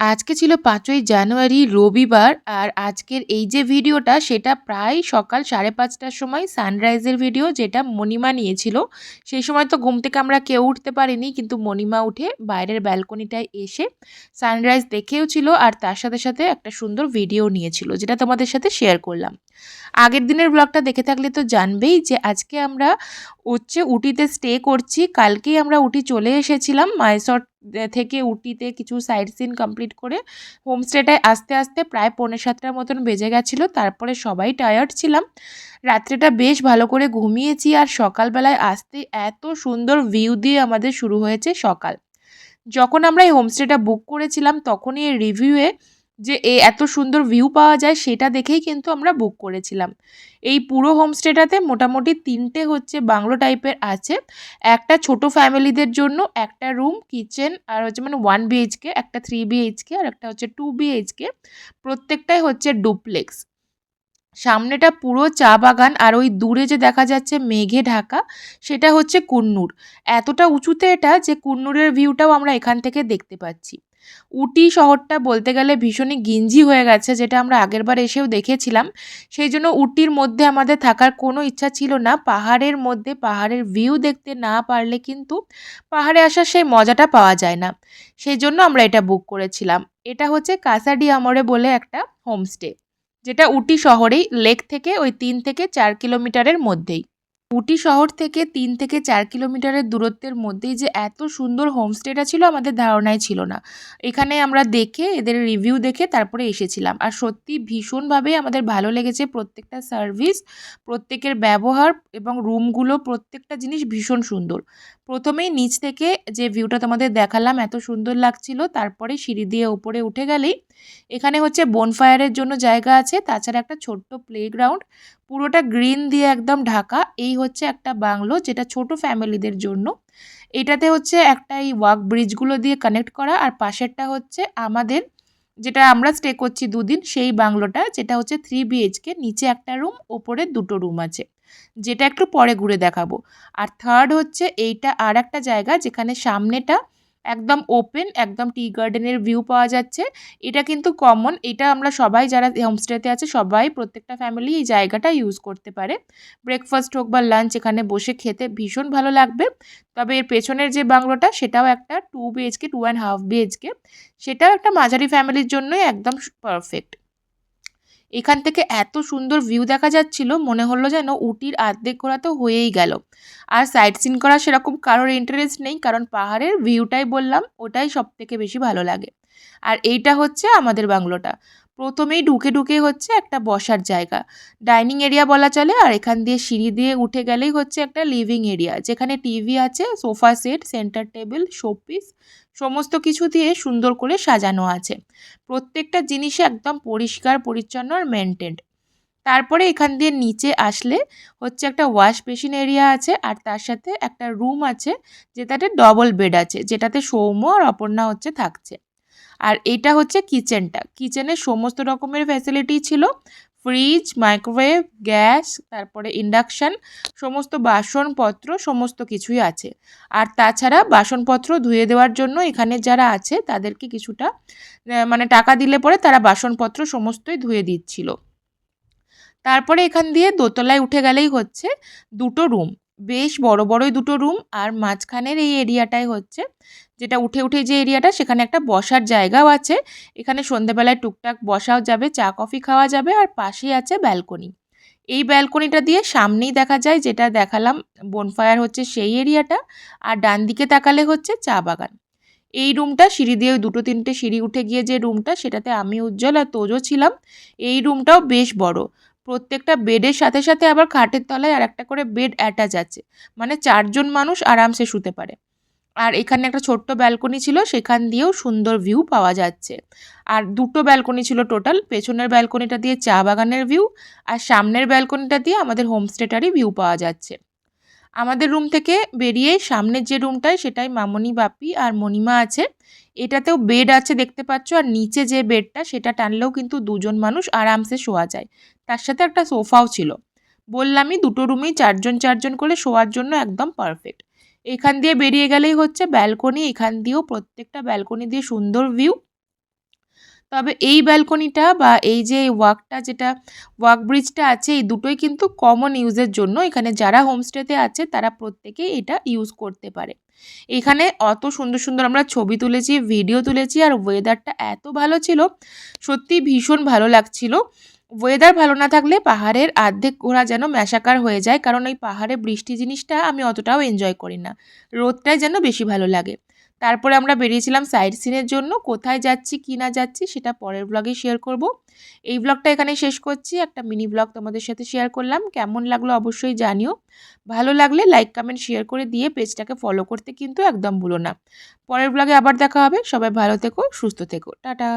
আজকে ছিল পাঁচই জানুয়ারি, রবিবার, আর আজকের এই যে ভিডিওটা, সেটা প্রায় সকাল সাড়ে পাঁচটার সময় সানরাইজের ভিডিও যেটা মণিমা নিয়েছিল। সেই সময় তো ঘুম থেকে আমরা কেউ উঠতে পারিনি, কিন্তু মণিমা উঠে বাইরের ব্যালকনিটায় এসে সানরাইজ দেখেও ছিল আর তার সাথে সাথে একটা সুন্দর ভিডিও নিয়েছিল, যেটা তোমাদের সাথে শেয়ার করলাম। আগের দিনের ব্লগটা দেখে থাকলে তো জানবেই যে আজকে আমরা হচ্ছে উটিতে স্টে করছি, কালকেই আমরা উটি চলে এসেছিলাম মাইসর থেকে উটিতে কিছু সাইট সিন কমপ্লিট করে হোমস্টেটায় আস্তে আস্তে প্রায় পৌনে সাতটার মতন বেজে গেছিল, তারপরে সবাই টায়ার্ড ছিলাম। রাত্রিটা বেশ ভালো করে ঘুমিয়েছি আর সকালবেলায় আসতে এত সুন্দর ভিউ দিয়ে আমাদের শুরু হয়েছে সকাল। যখন আমরা এই হোমস্টেটা বুক করেছিলাম, তখনই রিভিউয়ে যে এ এত সুন্দর ভিউ পাওয়া যায় সেটা দেখেই কিন্তু আমরা বুক করেছিলাম। এই পুরো হোমস্টেটাতে মোটামুটি তিনটে হচ্ছে বাংলো টাইপের আছে। একটা ছোট ফ্যামিলিদের জন্য, একটা রুম কিচেন আর হচ্ছে মানে ওয়ান বিএইচকে একটা থ্রি বিএইচকে আর একটা হচ্ছে টু বিএইচকে প্রত্যেকটাই হচ্ছে ডুপ্লেক্স সামনেটা পুরো চা বাগান আর ওই দূরে যে দেখা যাচ্ছে মেঘে ঢাকা, সেটা হচ্ছে কুন্নুর। এতটা উঁচুতে এটা যে কুন্নুরের ভিউটাও আমরা এখান থেকে দেখতে পাচ্ছি। উটি শহরটা বলতে গেলে ভীষণই গিঞ্জি হয়ে গেছে, যেটা আমরা আগেরবার এসেও দেখেছিলাম। সেই জন্য উটির মধ্যে আমাদের থাকার কোনো ইচ্ছা ছিল না। পাহাড়ের মধ্যে, পাহাড়ের ভিউ দেখতে না পারলে কিন্তু পাহাড়ে আসার সেই মজাটা পাওয়া যায় না। সেই জন্য আমরা এটা বুক করেছিলাম। এটা হচ্ছে কাসাডি আমরে বলে একটা হোমস্টে যেটা উটি শহরেই লেক থেকে ওই তিন থেকে চার কিলোমিটারের মধ্যেই। উটি শহর থেকে তিন থেকে চার কিলোমিটারের দূরত্বের মধ্যেই যে এত সুন্দর হোমস্টেটা ছিল আমাদের ধারণাই ছিল না। এখানে আমরা দেখে, এদের রিভিউ দেখে তারপরে এসেছিলাম। আর সত্যি ভীষণভাবে আমাদের ভালো লেগেছে প্রত্যেকটা সার্ভিস প্রত্যেকের ব্যবহার এবং রুমগুলো প্রত্যেকটা জিনিস ভীষণ সুন্দর। প্রথমেই নিচ থেকে যে ভিউটা তোমাদের দেখালাম, এত সুন্দর লাগছিল, তারপরে সিঁড়ি দিয়ে ওপরে উঠে গেলেই এখানে হচ্ছে বনফায়ারের জন্য জায়গা আছে, তাছাড়া একটা ছোট্ট প্লেগ্রাউন্ড পুরোটা গ্রিন দিয়ে একদম ঢাকা, এই হচ্ছে একটা বাংলো যেটা ছোট ফ্যামিলিদের জন্য। এটাতে হচ্ছে একটা এই ওয়াক ব্রিজগুলো দিয়ে কানেক্ট করা, আর পাশেরটা হচ্ছে আমাদের যেটা আমরা স্টে করছি দুদিন, সেই বাংলোটা, যেটা হচ্ছে থ্রি বিএইচকে নিচে একটা রুম ওপরে দুটো রুম আছে। যেটা একটু পরে ঘুরে দেখাবো। আর থার্ড হচ্ছে এইটা আর একটা জায়গা, যেখানে সামনেটা একদম ওপেন একদম টি গার্ডেনের ভিউ পাওয়া যাচ্ছে। এটা কিন্তু কমন এটা আমরা সবাই যারা হোমস্টেতে আছে, সবাই প্রত্যেকটা ফ্যামিলি এই জায়গাটা ইউজ করতে পারে। ব্রেকফাস্ট হোক বা লাঞ্চ এখানে বসে খেতে ভীষণ ভালো লাগবে। তবে এর পেছনের যে বাংলোটা, সেটাও একটা two BHK two and half BHK সেটাও একটা মাঝারি ফ্যামিলির জন্যই একদম পারফেক্ট এখান থেকে এত সুন্দর ভিউ দেখা যাচ্ছিল, মনে হলো যেন উটির আর্ধেক ঘোরা তো হয়েই গেল। আর সাইট সিন করা সেরকম কারোর ইন্টারেস্ট নেই, কারণ পাহাড়ের ভিউটাই বললাম, ওটাই সব থেকে বেশি ভালো লাগে। আর এইটা হচ্ছে আমাদের বাংলোটা। প্রথমেই ঢুকে ঢুকে হচ্ছে একটা বসার জায়গা। ডাইনিং এরিয়া বলা চলে আর এখান দিয়ে সিঁড়ি দিয়ে উঠে গেলেই হচ্ছে একটা লিভিং এরিয়া। যেখানে টিভি আছে, sofa set, centre table, showpiece, সমস্ত কিছু দিয়ে সুন্দর করে সাজানো আছে। প্রত্যেকটা জিনিসে একদম পরিষ্কার, পরিচ্ছন্ন আর মেনটেন্ড তারপরে এখান দিয়ে নিচে আসলে হচ্ছে একটা ওয়াশ বেসিন এরিয়া আছে আর তার সাথে একটা রুম আছে যেটাতে ডবল বেড আছে, যেটাতে সৌম্য আর অপর্ণা হচ্ছে থাকছে। আর এটা হচ্ছে কিচেনটা। কিচেনের সমস্ত রকমের ফ্যাসিলিটি ছিল। ফ্রিজ মাইক্রোওয়েভ গ্যাস তারপরে ইন্ডাকশান সমস্ত বাসনপত্র, সমস্ত কিছুই আছে। আর তাছাড়া বাসনপত্র ধুয়ে দেওয়ার জন্য এখানে যারা আছে, তাদেরকে কিছুটা মানে টাকা দিলে পরে তারা বাসনপত্র সমস্তই ধুয়ে দিচ্ছিল। তারপরে এখান দিয়ে দোতলায় উঠে গেলেই হচ্ছে দুটো রুম বেশ বড় বড়ই দুটো রুম আর মাঝখানের এই এরিয়াটাই হচ্ছে। যেটা উঠে উঠে যে এরিয়াটা, সেখানে একটা বসার জায়গাও আছে। এখানে সন্ধেবেলায় টুকটাক বসাও যাবে, চা, কফি খাওয়া যাবে আর পাশেই আছে ব্যালকনি। এই ব্যালকনিটা দিয়ে সামনেই দেখা যায় যেটা দেখালাম বনফায়ার হচ্ছে সেই এরিয়াটা আর ডান দিকে তাকালে হচ্ছে চা বাগান। এই রুমটা সিঁড়ি দিয়ে দুটো তিনটে সিঁড়ি উঠে গিয়ে যে রুমটা, সেটাতে আমি উজ্জ্বল আর তোজও ছিলাম। এই রুমটাও বেশ বড়। প্রত্যেকটা বেডের সাথে সাথে আবার খাটের তলায় আর একটা করে বেড অ্যাটাচ আছে। মানে চারজন মানুষ আরামসে শুতে পারে। আর এখানে একটা ছোট্ট ব্যালকনি ছিল, সেখান দিয়েও সুন্দর ভিউ পাওয়া যাচ্ছে। আর দুটো ব্যালকনি ছিল টোটাল পেছনের ব্যালকনিটা দিয়ে চা বাগানের ভিউ আর সামনের ব্যালকনিটা দিয়ে আমাদের হোমস্টেটারই ভিউ পাওয়া যাচ্ছে। আমাদের রুম থেকে বেরিয়ে সামনের যে রুমটায় সেটাই মামনি বাপি আর মণিমা আছে। এটাতেও বেড আছে দেখতে পাচ্ছ আর নিচে যে বেডটা সেটা টানলেও কিন্তু দুজন মানুষ আরামসে শোয়া যায়। তার সাথে একটা সোফাও ছিল। বললামই দুটো রুমেই চারজন চারজন করে শোয়ার জন্য একদম পারফেক্ট এখান দিয়ে বেরিয়ে গেলেই হচ্ছে ব্যালকনি এখান দিয়েও প্রত্যেকটা ব্যালকনি দিয়ে সুন্দর ভিউ তবে এই ব্যালকনিটা বা এই যে ওয়াকটা যেটা ওয়াক ব্রিজটা আছে, এই দুটোই কিন্তু কমন ইউজের জন্য। এখানে যারা হোমস্টেতে আছে, তারা প্রত্যেকেই এটা ইউজ করতে পারে। এখানে অত সুন্দর সুন্দর আমরা ছবি তুলেছি ভিডিও তুলেছি, আর ওয়েদারটা এত ভালো ছিল সত্যি ভীষণ ভালো লাগছিল। ওয়েদার ভালো না থাকলে পাহাড়ের আর্ধেক ঘোরা যেন ম্যাসাকার হয়ে যায়, কারণ ওই পাহাড়ে বৃষ্টি জিনিসটা আমি অতটাও এনজয় করি না। রোদটাই যেন বেশি ভালো লাগে। তারপরে আমরা বেরিয়েছিলাম সাইড সিনের জন্য, কোথায় যাচ্ছি, কি না যাচ্ছি, সেটা পরের ব্লগে শেয়ার করব। এই ব্লগটা এখানে শেষ করছি, একটা মিনি ব্লগ তোমাদের সাথে শেয়ার করলাম। কেমন লাগল অবশ্যই জানিও। ভালো লাগলে লাইক কমেন্ট শেয়ার করে দিয়ে পেজটাকে ফলো করতে কিন্তু একদম ভুলো না। পরের ব্লগে আবার দেখা হবে। সবাই ভালো থেকো, সুস্থ থেকো। টাটা।